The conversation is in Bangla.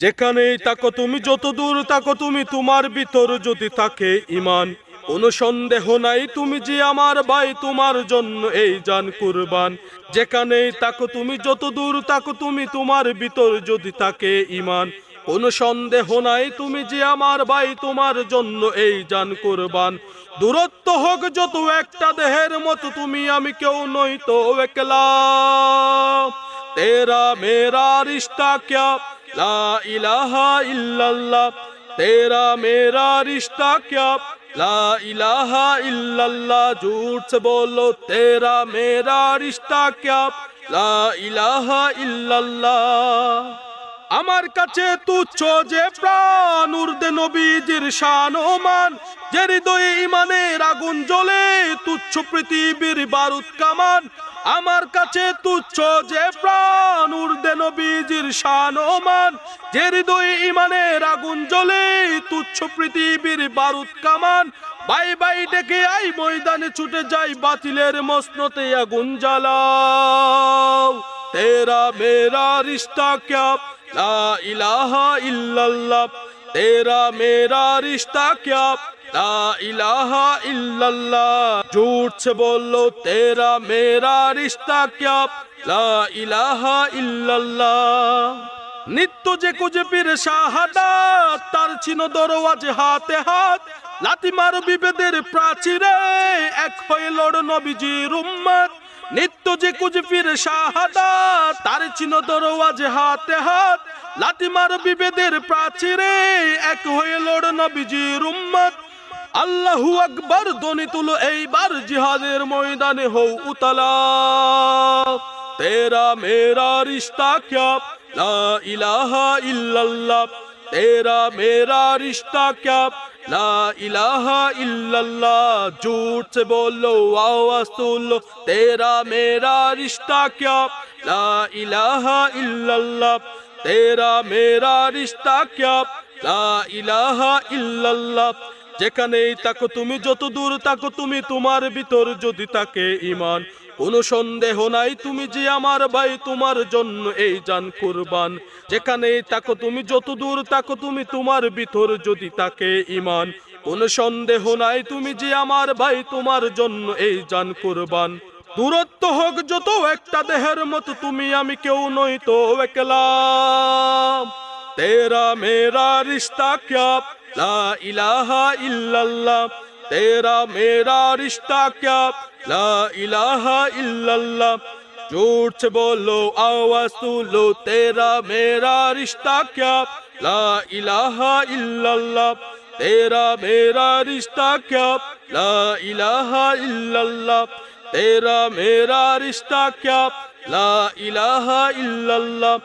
যেখানেই তাকো তুমি যত দূর থাকো তুমি তোমার ভিতর যদি থাকে ইমান অনুসন্দেহ সন্দেহ নাই তুমি যে আমার ভাই, তোমার জন্য এই যান কুরবান। যেখানেই তাকো তুমি যত দূর, তাকো তুমি তোমার ভিতর যদি থাকে ইমান কোন সন্দেহ নাই তুমি যে আমার ভাই, তোমার জন্য এই যান কোরবান। দূরত্ব হোক যত একটা দেহের মতো, তুমি আমি কেউ নই তো একলা। তেরা মেরা রিস্তা ক্যা লা ইলাহা ইল্লাল্লাহ, তেরা মেরা রিশতা ক্যা? লা ইলাহা ইল্লাল্লাহ, ঝুট সে বলো, তেরা মেরা রিশতা ক্যা? লা ইলাহা আমার কাছে তুচ্ছ যে প্রাণ উর্দে নবীজির শান ও মান, যে হৃদয়ে ইমানের আগুন জ্বলে, তুচ্ছ পৃথিবীর বারুদ কামান। আমার কাছে তুচ্ছ যে প্রাণ উর্দে নবীজির শান ও মান, যে হৃদয়ে ইমানের আগুন জ্বলে, তুচ্ছ পৃথিবীর বারুদ কামান। বাই বাই ডেকে আই, ময়দানে ছুটে যাই, বাতিলের মসনতে আগুন জ্বালাও। তেরা মেরা রিশ্তা ক্যা ইলাহা ইল্লাল্লাহ, তেরা মেরা রিশতা ক্যা? লা ইলাহা ইল্লাল্লাহ, জুটছে বলল, তেরা মেরা রিশতা ক্যা? লা ইলাহা ইল্লাল্লাহ। নিত্য যে কুজে পীর শাহাদাত, তার চিন দরওয়াজে হাতে হাত লাতিমার বিবেদের প্রাচীরে এক হয়ে লড় নবীজির উম্মত। নিত্য যে কুজে পীর শাহাদাত তার চিনো দরওয়াজে হাতে হাত। লাতি মার বিভেদের প্রাচীরে এক হয়ে লড় নবীজির উম্মত। আল্লাহু আকবার ধ্বনি তুলো এইবার জিহাদের ময়দানে, হও উতালা। তেরা মেরা রিশ্তা ক্যা, লা ইলাহা ইল্লাল্লাহ। তেরা মেরা রিশ্তা ক্যা লা ইলাহা ইল্লাল্লাহ झूठ से बोलो आवाज तुलो तेरा मेरा रिश्ता क्या ला इलाहा इल्लल्लाह तेरा मेरा रिश्ता क्या লা ইলাহা ইল্লাল্লাহ যেখানেই তাকো তুমি যত দূর তাকো তুমি তোমার ভিতর যদি তাকে ইমান কোনো সন্দেহ নাই, তুমি যে আমার ভাই, তোমার জন্য এই যান কুরবান। যেখানেই তাকো তুমি যত দূর তাকো তুমি তোমার ভিতর যদি তাকে ইমান কোনো সন্দেহ নাই, তুমি যে আমার ভাই, তোমার জন্য এই যান কুরবান। দূরত্ব হোক যত একটা দেহের মতো, তুমি আমি কেউ নই তো একলা। তেরা মেরা রিস্তা ক্যাপ লা ইলাহা ইল্লাল্লাহ। तेरा मेरा रिश्ता क्या ला इलाहा इल्लल्लाह झूठ से बोलो आवाज तुलो तेरा मेरा रिश्ता क्या ला इलाहा इल्लल्लाह तेरा मेरा रिश्ता क्या ला इलाहा इल्लल्लाह तेरा मेरा रिश्ता क्या ला इलाहा इल्लल्लाह